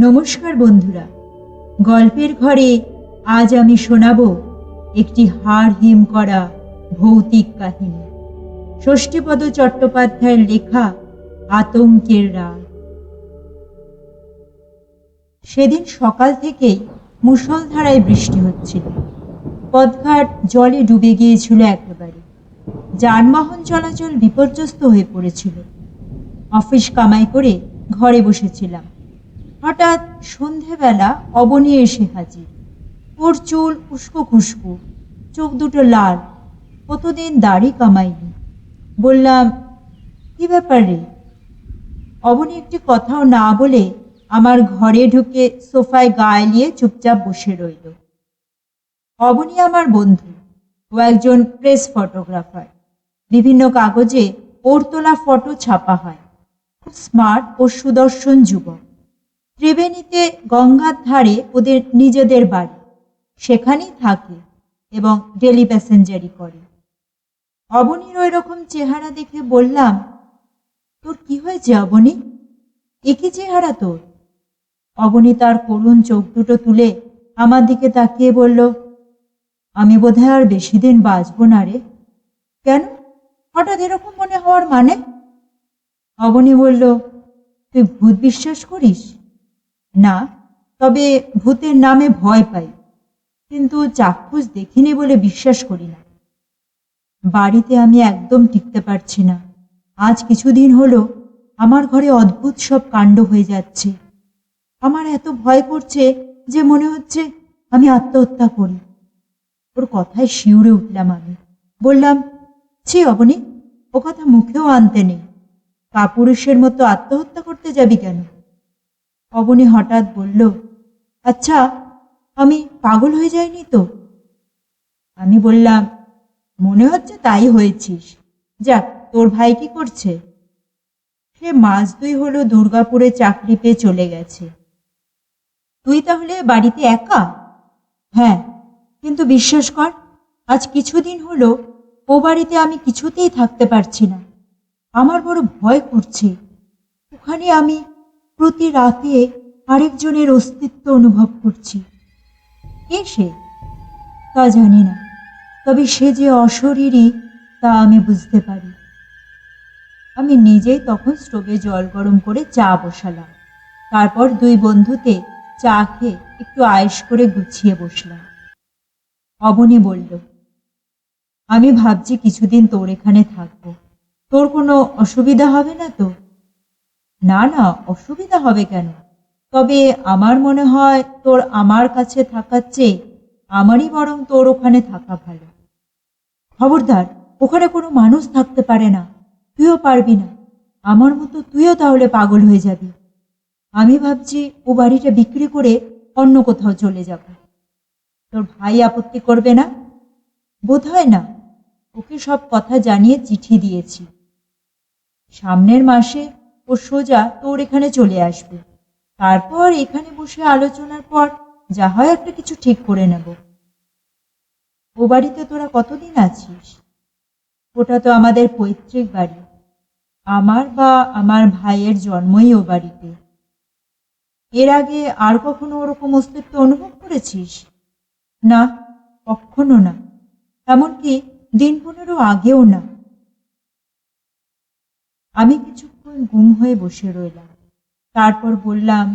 নমস্কার বন্ধুরা। গল্পের ঘরে আজ আমি শোনাব একটি হাড় হিম করা ভৌতিক কাহিনী। ষষ্ঠীপদ চট্টোপাধ্যায়ের লেখা আতঙ্কের রাত সেদিন সকাল থেকেই মুষলধারায় বৃষ্টি হচ্ছিল। পথঘাট জলে ডুবে গিয়েছিল একেবারে। যানবাহন চলাচল বিপর্যস্ত হয়ে পড়েছিল। অফিস কামাই করে ঘরে বসেছিলাম। হঠাৎ সন্ধেবেলা অবনী এসে হাজির। ওর চুল উস্কো খুস্কো, চোখ দুটো লাল। কতদিন দাড়ি কামাইনি। বললাম, কি ব্যাপার রে? অবনী একটি কথাও না বলে আমার ঘরে ঢুকে সোফায় গা এলিয়ে চুপচাপ বসে রইল। অবনী আমার বন্ধু ও একজন প্রেস ফটোগ্রাফার। বিভিন্ন কাগজে ওর তোলা ফটো ছাপা হয়। খুব স্মার্ট ও সুদর্শন যুবক। ত্রিবেণীতে গঙ্গার ধারে ওদের নিজেদের বাড়ি। সেখানেই থাকে এবং ডেলি প্যাসেঞ্জারি করে। অবনীর ওই রকম চেহারা দেখে বললাম, তোর কি হয়েছে অবনী? একই চেহারা তোর? অবনী তার করুণ চোখ দুটো তুলে আমার দিকে তাকিয়ে বলল, আমি বোধহয় আর বেশি দিন বাঁচবো না রে। কেন? হঠাৎ এরকম মনে হওয়ার মানে? অবনী বলল, তুই ভূত বিশ্বাস করিস? না, তবে ভূতের নামে ভয় পাই, কিন্তু চাক্ষুষ দেখিনি বলে বিশ্বাস করি না। বাড়িতে আমি একদম টিকতে পারছি না। আজ কিছুদিন হলো, আমার ঘরে অদ্ভুত সব কাণ্ড হয়ে যাচ্ছে। আমার এত ভয় করছে যে মনে হচ্ছে আমি আত্মহত্যা করি। ওর কথায় শিউরে উঠলাম আমি। বললাম, ছি অবনী, ও কথা মুখেও আনতে নেই। কাপুরুষের মতো আত্মহত্যা করতে যাবি কেন? অবনী হঠাৎ বলল আচ্ছা আমি পাগল হয়ে যাইনি তো? আমি বললাম, মনে হচ্ছে তাই হয়েছিস। যাক, তোর ভাই কি করছে? সে মাস দুই হলো দুর্গাপুরে চাকরি পেয়ে চলে গেছে। তুই তাহলে বাড়িতে একা? হ্যাঁ কিন্তু বিশ্বাস কর, আজ কিছুদিন হলো ও বাড়িতে আমি কিছুতেই থাকতে পারছি না। আমার বড় ভয় করছে। ওখানে আমি প্রতি রাতে আরেকজনের অস্তিত্ব অনুভব করছি। কে সে? তা জানি না। তবে সে যে অশরীরই তা আমি বুঝতে পারি। আমি নিজেই তখন স্টোভে জল গরম করে চা বসালাম। তারপর দুই বন্ধুতে চা খেয়ে একটু আয়েস করে গুছিয়ে বসলাম। অবনী বলল, আমি ভাবছি কিছুদিন তোর এখানে থাকব। তোর কোনো অসুবিধা হবে না তো? না না, অসুবিধা হবে কেন? তবে আমার মনে হয় তোর আমার কাছে থাকার চেয়ে আমারই বরং তোর ওখানে থাকা ভালো। খবরদার, ওখানে কোনো মানুষ থাকতে পারে না। তুইও পারবি না। আমার মতো তুইও তাহলে পাগল হয়ে যাবি। আমি ভাবছি ও বাড়িটা বিক্রি করে অন্য কোথাও চলে যাব। তোর ভাই আপত্তি করবে না? বোধ হয় না। ওকে সব কথা জানিয়ে চিঠি দিয়েছি। সামনের মাসে ও সোজা তোর এখানে চলে আসবে। তারপর এখানে বসে আলোচনার পর যা হয় একটা কিছু ঠিক করে নেব। ও বাড়িতে তোরা কতদিন আছিস? ওটা তো আমাদের পৈতৃক বাড়ি। আমার বা আমার ভাইয়ের জন্মই ও বাড়িতে। এর আগে আর কখনো ওরকম অস্তিত্ব অনুভব করেছিস? না, কখনো না। এমনকি দিন পনেরো আগেও না। আমি কিছুক্ষণ গুম হয়ে বসে রইলাম। তারপর বললাম,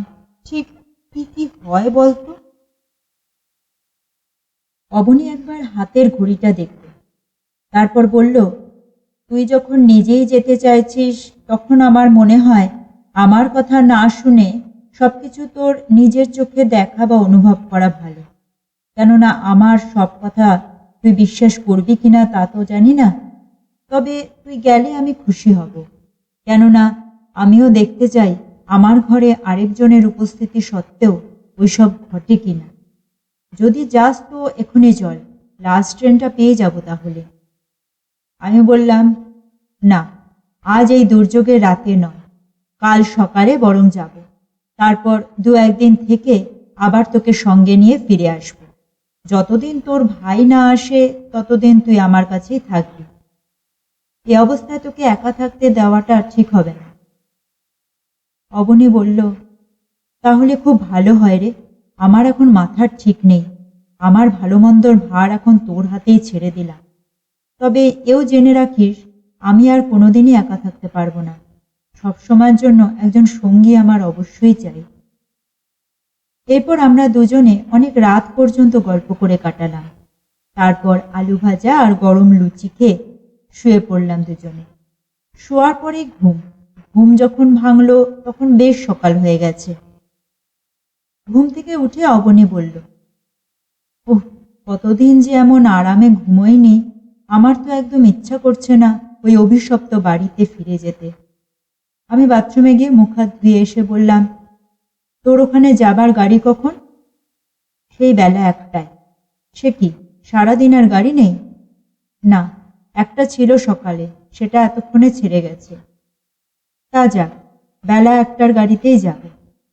ঠিক কি কি হয় বলতো? অবনী একবার হাতের ঘড়িটা দেখল। তারপর বলল, তুই যখন নিজেই যেতে চাইছিস, তখন আমার মনে হয় আমার কথা না শুনে সবকিছু তোর নিজের চোখে দেখা বা অনুভব করা ভালো। কেননা আমার সব কথা তুই বিশ্বাস করবি কিনা তা তো জানি না। তবে তুই গেলে আমি খুশি হব। কেননা আমিও দেখতে চাই আমার ঘরে আরেকজনের উপস্থিতি সত্ত্বেও ওইসব ঘটে কিনা। যদি যাস তো এখনই চল লাস্ট ট্রেনটা পেয়ে যাব তাহলে। আমি বললাম, না, আজ এই দুর্যোগের রাতে নয়, কাল সকালে বরং যাব। তারপর দু একদিন থেকে আবার তোকে সঙ্গে নিয়ে ফিরে আসব। যতদিন তোর ভাই না আসে, ততদিন তুই আমার কাছেই থাকবি। এ অবস্থায় তোকে একা থাকতে দেওয়াটা ঠিক হবে না। অবনী বলল, তাহলে খুব ভালো হয় রে। আমার এখন মাথার ঠিক নেই। আমার ভালো মন্দর ভার এখন তোর হাতেই ছেড়ে দিলাম। তবে এও জেনে রাখিস, আমি আর কোনোদিনই একা থাকতে পারব না। সবসময়ের জন্য একজন সঙ্গী আমার অবশ্যই চাই। এরপর আমরা দুজনে অনেক রাত পর্যন্ত গল্প করে কাটালাম। তারপর আলু ভাজা আর গরম লুচি খেয়ে শুয়ে পড়লাম দুজনে। শোয়ার পরে ঘুম। ঘুম যখন ভাঙলো, তখন বেশ সকাল হয়ে গেছে। ঘুম থেকে উঠে অবনী বলল, ওহ, কতদিন যে এমন আরামে ঘুমোয়নি আমার তো একদম ইচ্ছা করছে না ওই অভিশপ্ত বাড়িতে ফিরে যেতে। আমি বাথরুমে গিয়ে মুখ হাত ধুয়ে এসে বললাম, তোর ওখানে যাবার গাড়ি কখন? সেই বেলা একটায়। সে কি সারাদিন আর গাড়ি নেই? না একটা ছিল সকালে, সেটা এতক্ষণে ছেড়ে গেছে। তা যাক, বেলা একটার গাড়িতেই যাবে।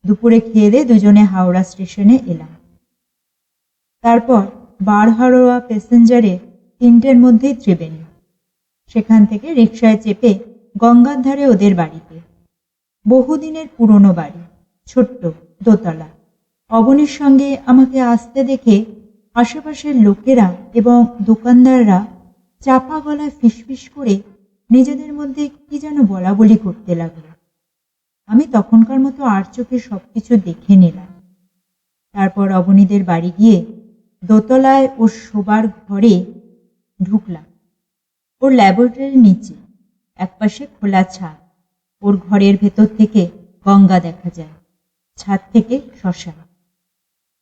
দুপুরে খেয়ে দিয়ে দুজনে হাওড়া স্টেশনে এলাম। তারপর বারহারোয়া প্যাসেঞ্জারে তিনটের মধ্যেই ত্রিবেণী। সেখান থেকে রিক্সায় চেপে গঙ্গার ধারে ওদের বাড়িতে। বহুদিনের পুরনো বাড়ি, ছোট্ট, দোতলা। অবনীর সঙ্গে আমাকে আসতে দেখে আশেপাশের লোকেরা এবং দোকানদাররা চাপা গলায় ফিসফিস করে নিজেদের মধ্যে কি যেন বলা বলি করতে লাগল। আমি তখনকার মতো আর চোখে সবকিছু দেখে নিলাম। তারপর অবনীদের বাড়ি গিয়ে দোতলায় ওর শোবার ঘরে ঢুকলাম। ওর ল্যাবরেটরির নিচে, একপাশে খোলা ছাদ। ওর ঘরের ভেতর থেকে গঙ্গা দেখা যায়, ছাদ থেকে শ্মশান।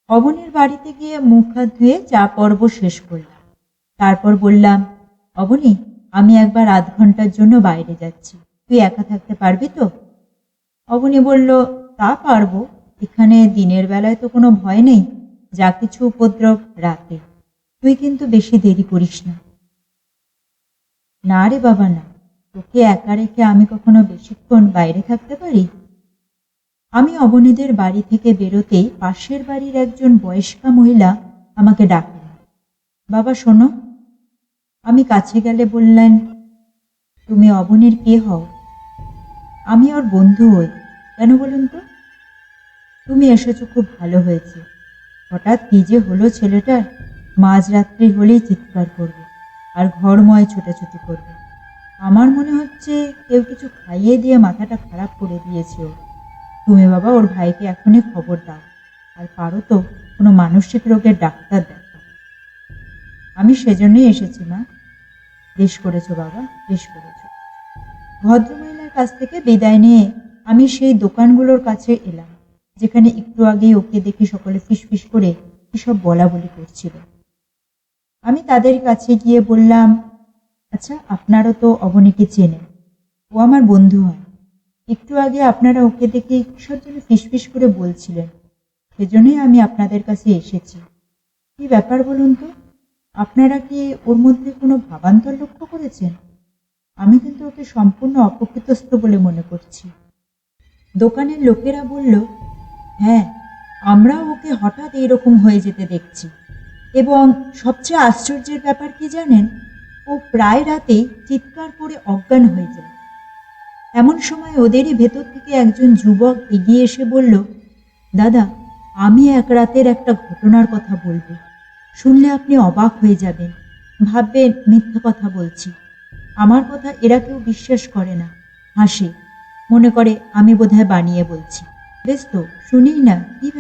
অবনীর বাড়িতে গিয়ে মুখ হাত ধুয়ে চা পর্ব শেষ করলাম। তারপর বললাম অবনী, আমি একবার আধ ঘণ্টার জন্য বাইরে যাচ্ছি। তুই একা থাকতে পারবি তো? অবনী বলল, তা পারব। এখানে দিনের বেলায় তো কোনো ভয় নেই। যা কিছু উপদ্রব, রাতে। তুই কিন্তু বেশি দেরি করিস না। না রে বাবা, না। তোকে একা রেখে আমি কখনো বেশিক্ষণ বাইরে থাকতে পারি? আমি অবনীদের বাড়ি থেকে বেরোতেই পাশের বাড়ির একজন বয়স্কা মহিলা আমাকে ডাকলেন। বাবা, শোনো। আমি কাছে গেলে বললেন, তুমি অবনীর কে হও? আমি ওর বন্ধু হই কেন বলুন তো? তুমি এসেছ, খুব ভালো হয়েছে। হঠাৎ কি যে হলো ছেলেটার মাঝরাত্রি হলেই চিৎকার করবে আর ঘরময় ছোটাছুটি করবে। আমার মনে হচ্ছে কেউ কিছু খাইয়ে দিয়ে মাথাটা খারাপ করে দিয়েছে ও। তুমি বাবা, ওর ভাইকে এখনই খবর দাও। আর পারো তো কোনো মানসিক রোগের ডাক্তার দেখো আমি সেজন্যই এসেছি, মা। বেশ করেছ, বাবা, বেশ করেছ। ভদ্রমহিলার কাছ থেকে বিদায় নিয়ে আমি সেই দোকানগুলোর কাছে এলাম, যেখানে একটু আগেই ওকে দেখে সকলে ফিসফিস করে এসব বলা বলি করছিল। আমি তাদের কাছে গিয়ে বললাম আচ্ছা আপনারা তো অবনীকে চেনেন ও আমার বন্ধু হয়। একটু আগে আপনারা ওকে দেখে কিসব জন্য ফিসফিস করে বলছিলেন? সেজন্যই আমি আপনাদের কাছে এসেছি। কি ব্যাপার বলুন তো? আপনারা কি ওর মধ্যে কোনো ভাবান্তর লক্ষ্য করেছেন? আমি কিন্তু ওকে সম্পূর্ণ অপকৃতস্থ বলে মনে করছি। দোকানের লোকেরা বলল হ্যাঁ আমরাও ওকে হঠাৎ এইরকম হয়ে যেতে দেখছি। এবং সবচেয়ে আশ্চর্যের ব্যাপার কি জানেন? ও প্রায় রাতেই চিৎকার করে অজ্ঞান হয়ে যায়। এমন সময় ওদেরই ভেতর থেকে একজন যুবক এগিয়ে এসে বলল, দাদা, আমি এক রাতের একটা ঘটনার কথা বলব। শুনলে আপনি অবাক হয়ে যাবেন। ভাববেন, মিথ্যা কথা বলছি। আমার কথা এরা কেউ বিশ্বাস করে না। হাসে। মনে করে, আমি বোধহয় বানিয়ে বলছি। বেশ তো শুনি না, কি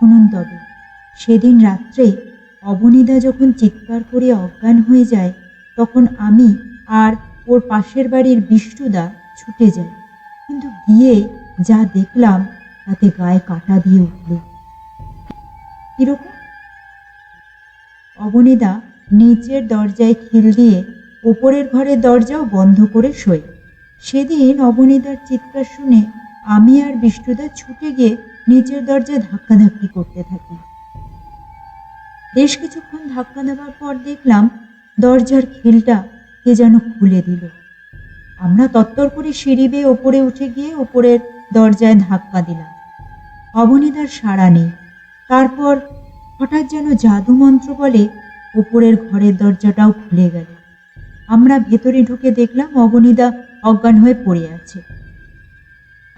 শুনুন তবে, সেদিন রাত্রে অবনীদা যখন চিৎকার করে অজ্ঞান হয়ে যায়, তখন আমি আর ওর পাশের বাড়ির বিষ্ণুদা ছুটে যাই। কিন্তু গিয়ে যা দেখলাম, তাতে গায়ে কাটা দিয়ে উঠল। কীরকম? অবনীদা নিচের দরজায় খিল দিয়ে ওপরের ঘরের দরজাও বন্ধ করে শোয়। সেদিন অবনীদার চিৎকার শুনে আমি আর বিষ্ণুদা ছুটে গিয়ে নিচের দরজায় ধাক্কাধাক্কি করতে থাকি। বেশ কিছুক্ষণ ধাক্কা দেওয়ার পর দেখলাম দরজার খিলটা কে যেন খুলে দিল। আমরা তত্তর করে সিঁড়ি বেয়ে ওপরে উঠে গিয়ে ওপরের দরজায় ধাক্কা দিলাম। অবনীদার সাড়া নেই। তারপর হঠাৎ যেন জাদু মন্ত্র বলে ওপরের ঘরের দরজাটাও খুলে গেল। আমরা ভেতরে ঢুকে দেখলাম অবনীদা অজ্ঞান হয়ে পড়ে আছে।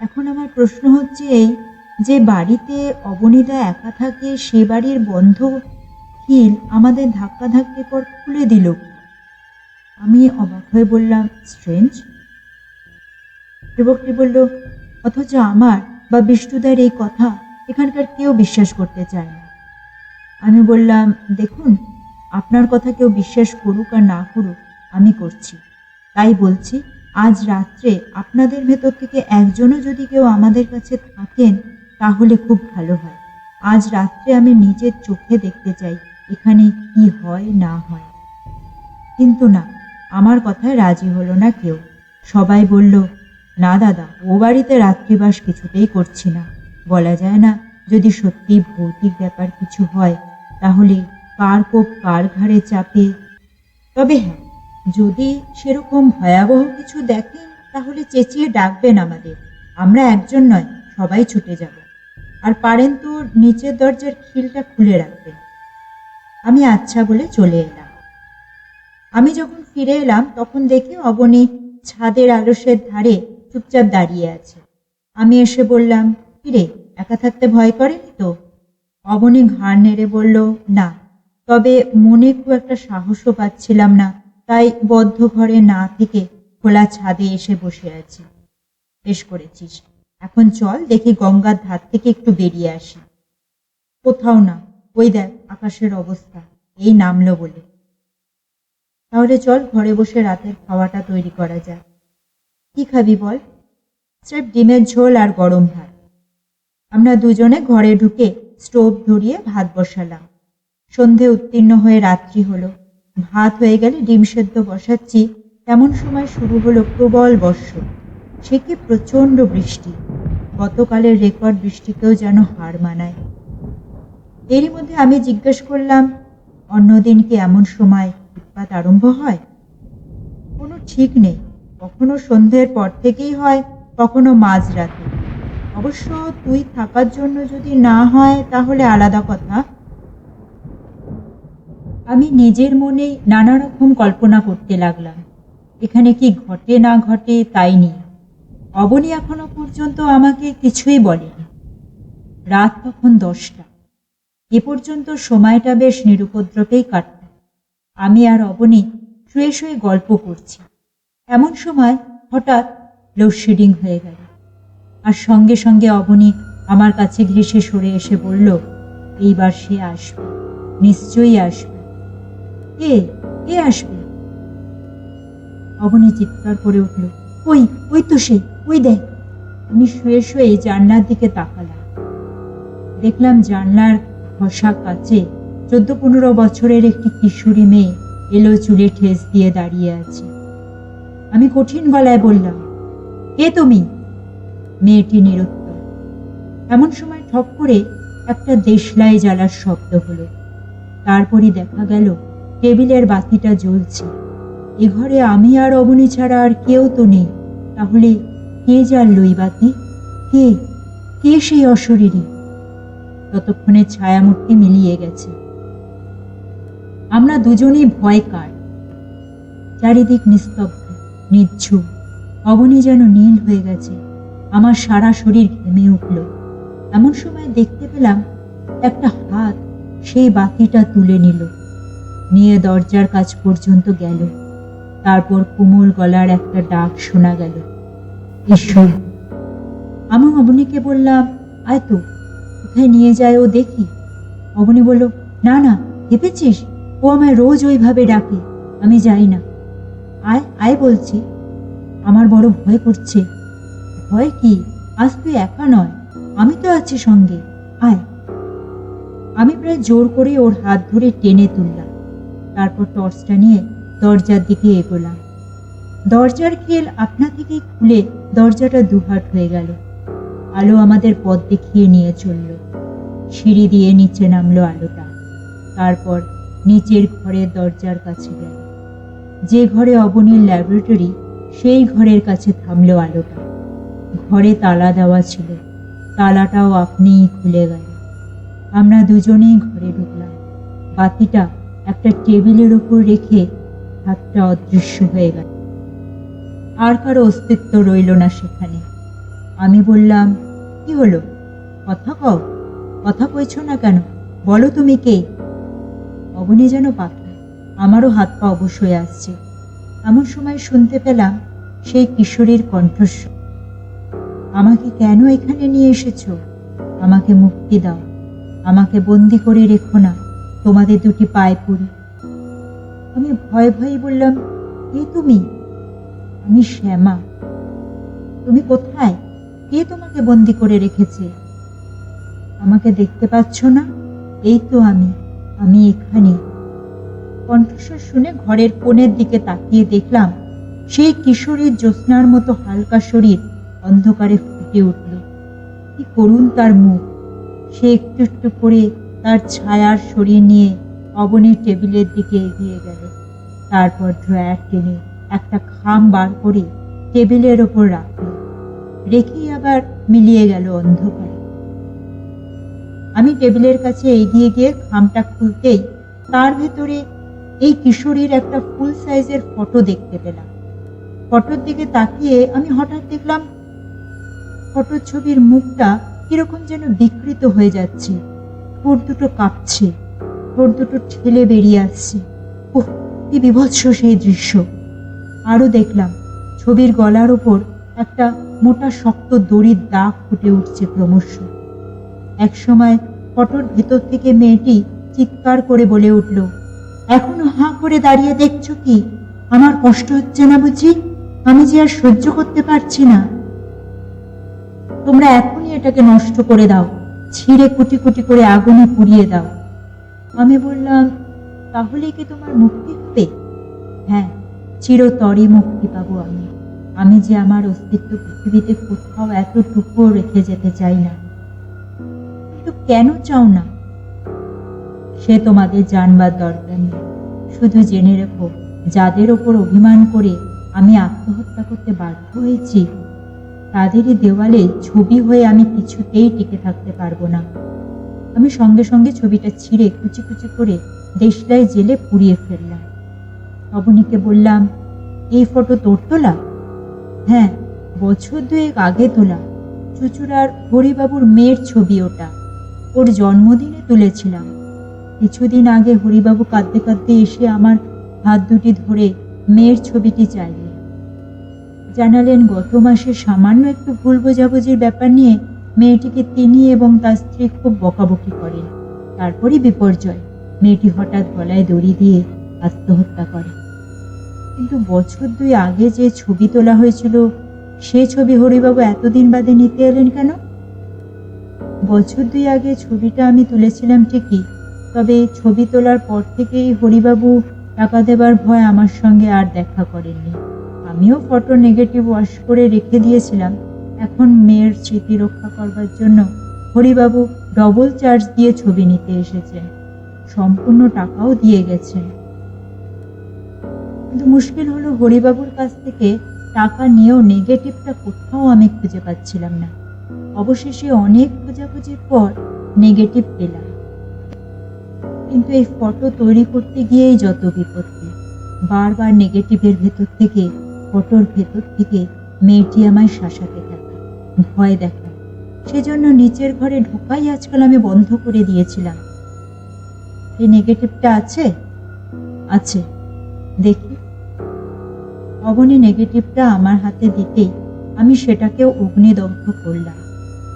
এখন আমার প্রশ্ন হচ্ছে এই যে বাড়িতে অবনীদা একা থাকে, সে বাড়ির বন্ধ খিল আমাদের ধাক্কা ধাক্কি পর খুলে দিল আমি অবাক হয়ে বললাম, স্ট্রেঞ্জ? যুবকটি বলল, অথচ আমার বা বিষ্ণুদার এই কথা এখানকার কেউ বিশ্বাস করতে চায় না। আমি বললাম, দেখুন, আপনার কথা কেউ বিশ্বাস করুক আর না করুক, আমি করছি। তাই বলছি, আজ রাত্রে আপনাদের ভেতর থেকে একজনও যদি কেউ আমাদের কাছে থাকেন, তাহলে খুব ভালো হয়। আজ রাত্রে আমি নিজের চোখে দেখতে চাই, এখানে কি হয়, না হয়। কিন্তু না, আমার কথায় রাজি হলো না কেউ। সবাই বলল, না দাদা, ও বাড়িতে রাত্রিবাস কিছুতেই করছি না। বলা যায় না, যদি সত্যি ভৌতিক ব্যাপার কিছু হয়, তাহলে কার কোপ কার ঘাড়ে চাপে? তবে হ্যাঁ যদি সেরকম ভয়াবহ কিছু দেখেন তাহলে চেঁচিয়ে ডাকবেন আমাদের। আমরা একজন নয়, সবাই ছুটে যাব। আর পারেন তো নিচের দরজার খিলটা খুলে রাখবেন। আমি আচ্ছা বলে চলে এলাম। আমি যখন ফিরে এলাম, তখন দেখি অবনী ছাদের আলসের ধারে চুপচাপ দাঁড়িয়ে আছে। আমি এসে বললাম কিরে একা থাকতে ভয় করেনি তো? অবনী ঘাড় নেড়ে বলল, না, তবে মনে খুব একটা সাহসও পাচ্ছিলাম না, তাই বদ্ধ ঘরে না থেকে খোলা ছাদে এসে বসে আছি। বেশ করেছিস। এখন চল দেখি গঙ্গার ধার থেকে একটু বেরিয়ে আসি। কোথাও না, ওই দেখ আকাশের অবস্থা, এই নামলো বলে। তাহলে চল ঘরে বসে রাতের খাওয়াটা তৈরি করা যায় কি খাবি বল? স্রেফ ডিমের ঝোল আর গরম ভাত। আমরা দুজনে ঘরে ঢুকে স্টোভ ধরিয়ে ভাত বসালাম। সন্ধে উত্তীর্ণ হয়ে রাত্রি হলো। ভাত হয়ে গেলে ডিম সেদ্ধ বসাচ্ছি। তেমন সময় শুরু হলো প্রবল বর্ষ সে কি প্রচণ্ড বৃষ্টি। গতকালের রেকর্ড বৃষ্টিকেও যেন হার মানায়। এরই মধ্যে আমি জিজ্ঞেস করলাম, অন্যদিন কি এমন সময় উৎপাত আরম্ভ হয়? কোনো ঠিক নেই। কখনো সন্ধ্যের পর থেকেই হয়, কখনো মাঝরাতে। অবশ্য তুই থাকার জন্য যদি না হয়, তাহলে আলাদা কথা। আমি নিজের মনেই নানা রকম কল্পনা করতে লাগলাম। এখানে কি ঘটে না ঘটে তাই নিয়ে। অবনী এখনও পর্যন্ত আমাকে কিছুই বলেনি। রাত তখন দশটা। এ পর্যন্ত সময়টা বেশ নিরুপদ্রবেই কাটত আমি আর অবনী শুয়ে শুয়ে গল্প করছি। এমন সময় হঠাৎ লোডশেডিং হয়ে গেল। আর সঙ্গে সঙ্গে অবনী আমার কাছে ঘেসে সরে এসে বলল, এইবার সে আসবে, নিশ্চয়ই আসবে। কে? কে আসবে? অবনী চিৎকার করে উঠল, ওই ওই তো সে, ওই দেখ। আমি শুয়ে শুয়ে জানলার দিকে তাকালাম। দেখলাম জানলার ঘষা কাছে চোদ্দ পনেরো বছরের একটি কিশোরী মেয়ে এলো চুলে ঠেস দিয়ে দাঁড়িয়ে আছে। আমি কঠিন গলায় বললাম, কে তুমি? মেয়েটি নিরুত্তর। এমন সময় ঠক করে একটা দেশলাই জ্বালার শব্দ হলো। তারপরই দেখা গেল, টেবিলের বাতিটা জ্বলছে। এ ঘরে আমি আর অবনী ছাড়া আর কেউ তো নেই। তাহলে কে জ্বাললো এই বাতি? কে? কে সেই অশরীরী? ততক্ষণে ছায়ামূর্তি মিলিয়ে গেছে। আমরা দুজনেই ভয় কার? চারিদিক নিস্তব্ধ, নিচ্ছুপ। অবনী যেন নীল হয়ে গেছে। আমার সারা শরীর ঘেমে উঠল। এমন সময় দেখতে পেলাম একটা হাত সেই বাতিটা তুলে নিল। নিয়ে দরজার কাজ পর্যন্ত গেল। তারপর কোমল গলার একটা ডাক শোনা গেল। ঈশ্বর, আমি অবনীকে বললাম, আয় তো, কোথায় নিয়ে যায় ও দেখি। অবনী বলল, না না ভেবেছিস ও আমায় রোজ ওইভাবে ডাকে, আমি যাই না। আয় আয় বলছি, আমার বড় ভয় করছে। ভয় কি? আজ তুই একা নয়। আমি তো আছি সঙ্গে। আয়। আমি প্রায় জোর করে ওর হাত ধরে টেনে তুললাম। তারপর টর্চটা নিয়ে দরজার দিকে এগোলাম। দরজার খেল আপনা থেকেই খুলে দরজাটা দুহাট হয়ে গেল। আলো আমাদের পথ দেখিয়ে নিয়ে চলল। সিঁড়ি দিয়ে নিচে নামলো আলোটা। তারপর নিচের ঘরের দরজার কাছে গেল। যে ঘরে অবনীর ল্যাবরেটরি, সেই ঘরের কাছে থামলো আলোটা। ঘরে তালা দেওয়া ছিল। তালাটাও আপনিই খুলে গেল আমরা দুজনেই ঘরে ঢুকলাম। বাতিটা একটা টেবিলের উপর রেখে হাতটা অদৃশ্য হয়ে গেল। আর কারও অস্তিত্ব রইল না সেখানে। আমি বললাম, কি হলো? কথা কও। কথা কইছ না কেন? বলো তুমি কে? অবনী যেন পাখি আমারও হাত পা অবশ হয়ে আসছে। এমন সময় শুনতে পেলাম সেই কিশোরীর কণ্ঠস্বর। আমাকে কেন এখানে নিয়ে এসেছ? আমাকে মুক্তি দাও। আমাকে বন্দি করে রেখো না। তোমাদের দুটি পায়ে পড়ি। আমি ভয়ে ভয়ে বললাম, কে তুমি? আমি শ্যামা। তুমি কোথায়? কে তোমাকে বন্দি করে রেখেছে? আমাকে দেখতে পাচ্ছ না? এই তো আমি। আমি এখানে। কণ্ঠস্বর শুনে ঘরের কোণের দিকে তাকিয়ে দেখলাম, সেই কিশোরীর জ্যোৎস্নার মতো হালকা শরীর অন্ধকারে ফুটে উঠল। কি করুন তার মুখ। সে একটু একটু করে তার ছায়ার সরিয়ে নিয়ে অবনীর টেবিলের দিকে এগিয়ে গেল। তারপর ড্রয়ার টেনে একটা খাম বার করে টেবিলের ওপর রাখল। রেখেই আবার মিলিয়ে গেল অন্ধকারে। আমি টেবিলের কাছে এগিয়ে গিয়ে খামটা খুলতেই তার ভেতরে এই কিশোরীর একটা ফুল সাইজের ফটো দেখতে পেলাম। ফটোর দিকে তাকিয়ে আমি হঠাৎ দেখলাম ফটোর ছবির মুখটা কীরকম যেন বিকৃত হয়ে যাচ্ছে। ঠোঁট দুটো কাঁপছে। ঠোঁট দুটো ঠেলে বেরিয়ে আসছে। ওহ কি বিভৎস সেই দৃশ্য। আরও দেখলাম, ছবির গলার ওপর একটা মোটা শক্ত দড়ির দাগ ফুটে উঠছে ক্রমশ। একসময় ফটোর ভেতর থেকে মেয়েটি চিৎকার করে বলে উঠল, এখনও হাঁ করে দাঁড়িয়ে দেখছ কি? আমার কষ্ট হচ্ছে না বুঝি? আমি যে আর সহ্য করতে পারছি না। তোমরা এখনই এটাকে নষ্ট করে দাও। ছিঁড়ে কুটি কুটি করে আগুনে পুড়িয়ে দাও। আমি বললাম, তাহলে কি তোমার মুক্তি হবে? হ্যাঁ চিরতরে মুক্তি পাবো আমি। আমি যে আমার অস্তিত্ব পৃথিবীতে কোথাও এতটুকুও রেখে যেতে চাই না। কিন্তু কেন চাও না? সে তোমাদের জানবার দরকার নেই। শুধু জেনে রেখো, যাদের ওপর অভিমান করে আমি আত্মহত্যা করতে বাধ্য হয়েছি তাদেরই দেওয়ালে ছবি হয়ে আমি কিছুতেই টিকে থাকতে পারব না। আমি সঙ্গে সঙ্গে ছবিটা ছিঁড়ে কুচি কুচি করে দেশলাই জেলে পুড়িয়ে ফেললাম। অবনীকে বললাম, এই ফটো তোর তোলা? হ্যাঁ বছর দুয়েক আগে তোলা। চুচুড়ার হরিবাবুর মেয়ের ছবি ওটা। ওর জন্মদিনে তুলেছিলাম। কিছুদিন আগে হরিবাবু কাঁদতে কাঁদতে এসে আমার হাত দুটি ধরে মেয়ের ছবিটি চাইলেন জানালেন, গত মাসে সামান্য একটু ভুল বোঝাবুঝির ব্যাপার নিয়ে মেয়েটিকে তিনি এবং তার স্ত্রী খুব বকাবকি করেন। তারপরই বিপর্যয়। মেয়েটি হঠাৎ গলায় দড়ি দিয়ে আত্মহত্যা করে। কিন্তু বছর দুই আগে যে ছবি তোলা হয়েছিল, সে ছবি হরিবাবু এতদিন বাদে নিতে এলেন কেন? বছর দুই আগে ছবিটা আমি তুলেছিলাম ঠিকই, তবে ছবি তোলার পর থেকেই হরিবাবু টাকা দেবার ভয় আমার সঙ্গে আর দেখা করেননি। আমিও ফটো নেগেটিভ ওয়াশ করে রেখে দিয়েছিলাম। এখন মেয়ের স্মৃতি রক্ষা করবার জন্য হরিবাবু ডবল চার্জ দিয়ে ছবি নিতে এসেছেন সম্পূর্ণ টাকাও দিয়ে গেছেন কিন্তু মুশকিল হলো হরিবাবুর কাছ থেকে টাকা নিয়েও নেগেটিভটা কোথাও আমি খুঁজে পাচ্ছিলাম না। অবশেষে অনেক খোঁজাখুঁজির পর নেগেটিভ পেলাম। কিন্তু এই ফটো তৈরি করতে গিয়েই যত বিপত্তি, বারবার নেগেটিভের ভেতর থেকে ফটোর ভেতর থেকে মেয়েটি আমায় শাসাতে থাকে। ভয় দেখায়। সেজন্য নিচের ঘরে ঢোকাই আজকাল আমি বন্ধ করে দিয়েছিলাম। এই নেগেটিভটা আছে? আছে। দেখি। অবনী নেগেটিভটা আমার হাতে দিতেই আমি সেটাকেও অগ্নিদগ্ধ করলাম।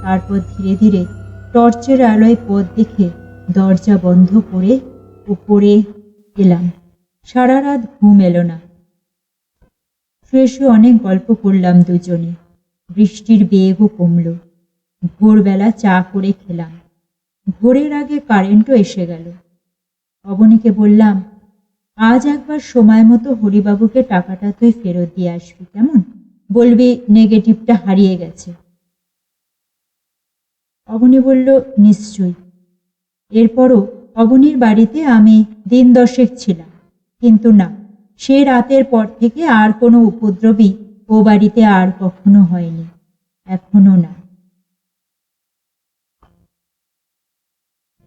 তারপর ধীরে ধীরে টর্চের আলোয় পথ দেখে দরজা বন্ধ করে উপরে এলাম। সারা রাত ঘুম এলো না। হয়ে অনেক গল্প করলাম দুজনে। বৃষ্টির বেগও কমল। ভোরবেলা চা করে খেলাম। ভোরের আগে কারেন্টও এসে গেল। অবনীকে বললাম, আজ একবার সময় মতো হরিবাবুকে টাকাটা তুই ফেরত দিয়ে আসবি, কেমন? বলবি নেগেটিভটা হারিয়ে গেছে। অবনী বলল, নিশ্চয়ই। এরপরও অবনীর বাড়িতে আমি দিন দশেক ছিলাম, কিন্তু না। সে রাতের পর থেকে আর কোনো উপদ্রবী ও বাড়িতে আর কখনো হয়নি এখনও না।